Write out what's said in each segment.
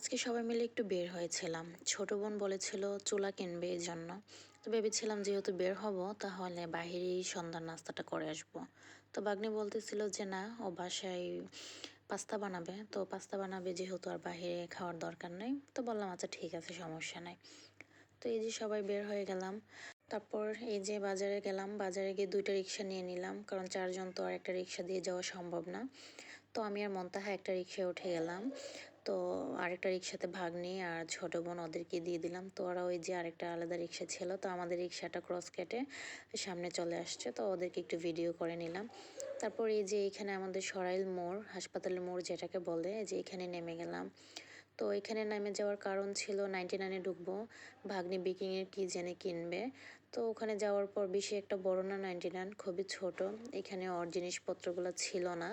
আজকে সবাই মিলে একটু বের হয়েছিলাম। ছোট বোন বলেছিল চুলা কিনবে এই জন্য। তো ভেবেছিলাম যেহেতু বের হব, তাহলে বাহিরেই সন্ধ্যার নাস্তাটা করে আসব। তো বাগ্নি বলতেছিল যে, না, ও বাসায় পাস্তা বানাবে। তো পাস্তা বানাবে যেহেতু আর বাহিরে খাওয়ার দরকার নেই। তো বললাম আচ্ছা ঠিক আছে, সমস্যা নাই। তো এই যে সবাই বের হয়ে গেলাম। তারপর এই যে বাজারে গেলাম, বাজারে গিয়ে দুইটা রিক্সা নিয়ে নিলাম। কারণ চারজন তো আর একটা রিক্সা দিয়ে যাওয়া সম্ভব না। তো আমি আর মন্তাহা একটা রিক্সায় উঠে গেলাম। তো আরেকটা রিক্সাতে ভাগ নিয়ে আর ছোট বোন ওদেরকে দিয়ে দিলাম। তো ওরা ওই যে আরেকটা আলাদা রিক্সা ছিল, তো আমাদের রিক্সাটা ক্রস কেটে সামনে চলে আসছে। তো ওদেরকে একটু ভিডিও করে নিলাম। তারপর এই যে এখানে আমাদের সরাইল মোড়, হাসপাতালের মোড় যেটাকে বলে যে এখানে নেমে গেলাম। তো এখানে নেমে যাওয়ার কারণ ছিল নাইনটি নাইনে ঢুকবো। ভাগ্নি বিকিংয়ের কী জেনে কিনবে। তো ওখানে যাওয়ার পর বেশি একটা বড় না নাইনটি নাইন খুবই ছোট। এখানে ওর জিনিসপত্রগুলো ছিল না।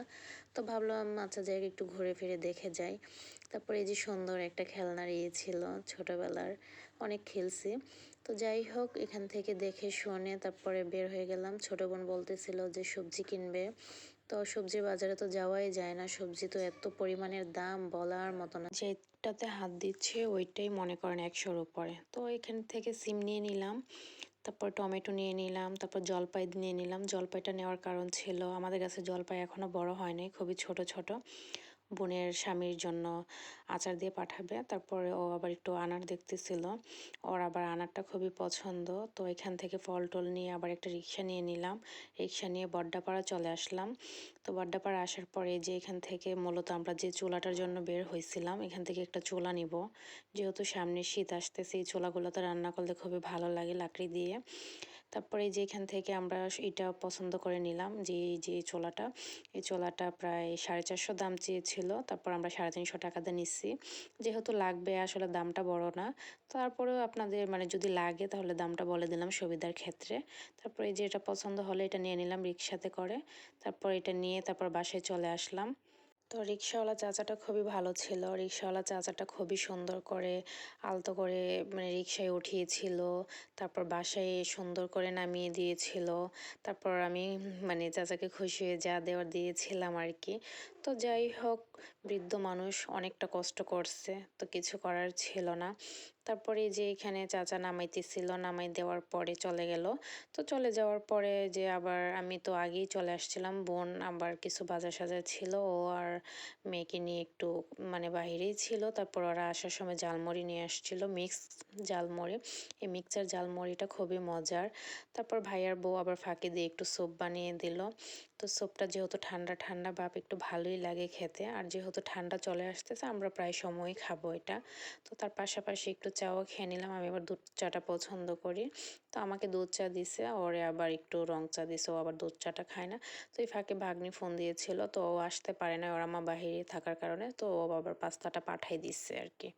তো ভাবলাম আচ্ছা জায়গা একটু ঘুরে ফিরে দেখে যাই। তারপরে এই যে সুন্দর একটা খেলনার ইয়ে ছিল ছোটোবেলার, অনেক খেলছি। তো যাই হোক, এখান থেকে দেখে শুনে তারপরে বের হয়ে গেলাম। ছোটো বোন বলতেছিল যে, সবজি কিনবে। তো সবজি বাজারে তো যাওয়াই যায় না। সবজি তো এত পরিমাণের দাম বলার মতো না। যেটাতে হাত দিচ্ছে ওইটাই মনে করেন একশোর উপরে। তো এখান থেকে সিম নিয়ে নিলাম, তারপর টমেটো নিয়ে নিলাম, তারপর জলপাই নিয়ে নিলাম। জলপাইটা নেওয়ার কারণ ছিল, আমাদের কাছে জলপাই এখনও বড় হয়নি খুবই ছোট ছোট। বোনের স্বামীর জন্য আচার দিয়ে পাঠাবে। তারপরে ও আবার একটু আনার দেখতেছিল। ওর আবার আনারটা খুবই পছন্দ। তো এখান থেকে ফল টল নিয়ে আবার একটা রিক্সা নিয়ে নিলাম। রিক্সা নিয়ে বড্ডাপাড়া চলে আসলাম। তো বড্ডাপাড়া আসার পরে যে এখান থেকে মূলত আমরা যে চুলাটার জন্য বের হয়েছিলাম এখান থেকে একটা চুলা নিব। যেহেতু সামনে শীত আসতেছে, এই চুলাগুলোতে রান্না করলে খুবই ভালো লাগে লাকড়ি দিয়ে। তারপরে যে এখান থেকে আমরা এটা পছন্দ করে নিলাম যে যে চোলাটা এই চোলাটা প্রায় সাড়ে চারশো দাম চেয়েছিল, তারপর আমরা সাড়ে তিনশো টাকাতে নিচ্ছি। যেহেতু লাগবে, আসলে দামটা বড় না। তারপরেও আপনাদের মানে যদি লাগে, তাহলে দামটা বলে দিলাম সুবিধার ক্ষেত্রে। তারপরে এই যে এটা পছন্দ হলে এটা নিয়ে নিলাম রিক্সাতে করে। তারপর এটা নিয়ে তারপর বাসায় চলে আসলাম। তো রিক্সাওয়ালা চাচাটা খুবই ভালো ছিল। রিক্সাওয়ালা চাচাটা খুবই সুন্দর করে আলতো করে মানে রিক্সায় উঠিয়েছিল। তারপর বাসায় সুন্দর করে নামিয়ে দিয়েছিল। তারপর আমি মানে চাচাকে খুশি হয়ে যা দেওয়ার দিয়েছিলাম আর কি তো যাই হোক, বৃদ্ধ মানুষ অনেকটা কষ্ট করছে। তো কিছু করার ছিল না। তারপরে যে এখানে চাচা নামাইতেছিল, নামাই দেওয়ার পরে চলে গেল। তো চলে যাওয়ার পরে যে আবার আমি তো আগেই চলে আসছিলাম, বোন আবার কিছু বাজার সাজার ছিল, ও আর মেয়েকে নিয়ে একটু মানে বাহিরেই ছিল। তারপর ওরা আসার সময় জালমুড়ি নিয়ে আসছিল, মিক্স জালমুড়ি এই মিক্সার জালমুড়িটা খুবই মজার। তারপর ভাইয়ার বউ আবার ফাঁকি দিয়ে একটু স্যুপ বানিয়ে দিল। তো স্যুপটা যেহেতু ঠান্ডা ঠান্ডা ভাব, একটু ভালোই লাগে খেতে। আর যেহেতু ঠান্ডা চলে আসতেছে, আমরা প্রায় সময়ই খাব এটা। তো তার পাশাপাশি একটু চাও খেয়ে নিলাম। আমি আবার দুধ চাটা পছন্দ করি। তো আমাকে দুধ চা দিছে, ওরে আবার একটু রং চা দিছে, ও আবার দুধ চাটা খায় না। তো এই ফাঁকে ভাগ্নি ফোন দিয়েছিল, তো ও আসতে পারে না ওর আমার বাহিরে থাকার কারণে, তো ও আবার পাস্তাটা পাঠাই দিচ্ছে আর কি।